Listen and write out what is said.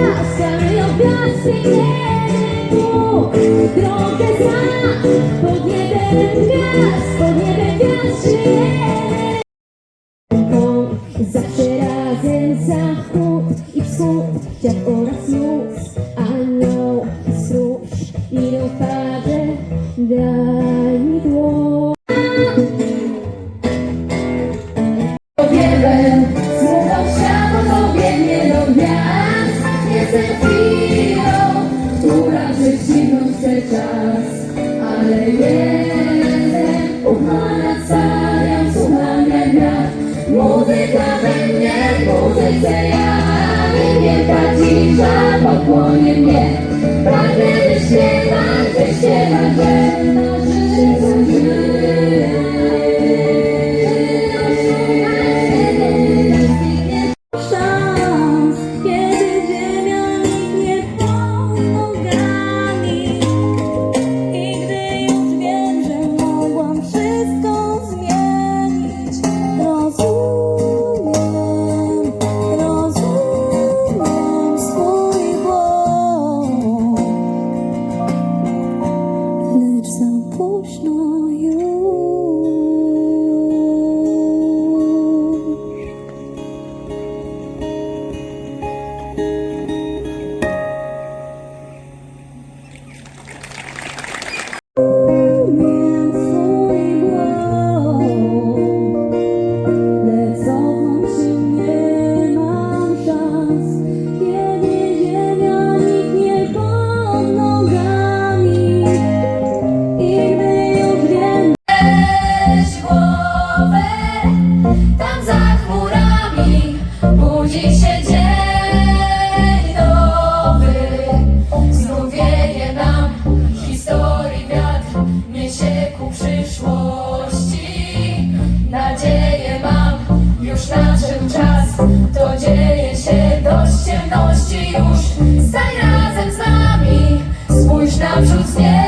gwiazd Ale ją gwiazd żyjemy Drogę sam pod Pod zawsze razem zachód i wschód, dziad oraz luz, anioł i stróż, idą w parze, prześcignąć chce czas Ale jestem uchwana jak wiatr Muzyka we mnie, muzyce ja I wielka cisza pochłonie mnie. Pragnę wyśpiewać, wyśpiewać, że budzi się dzień nowy. Znów wieje nam historii wiatr, niesie ku przyszłości. Nadzieję mam, już nadszedł czas, to dzieje się dość ciemności już. Stań razem z nami, spójrz naprzód z nieba.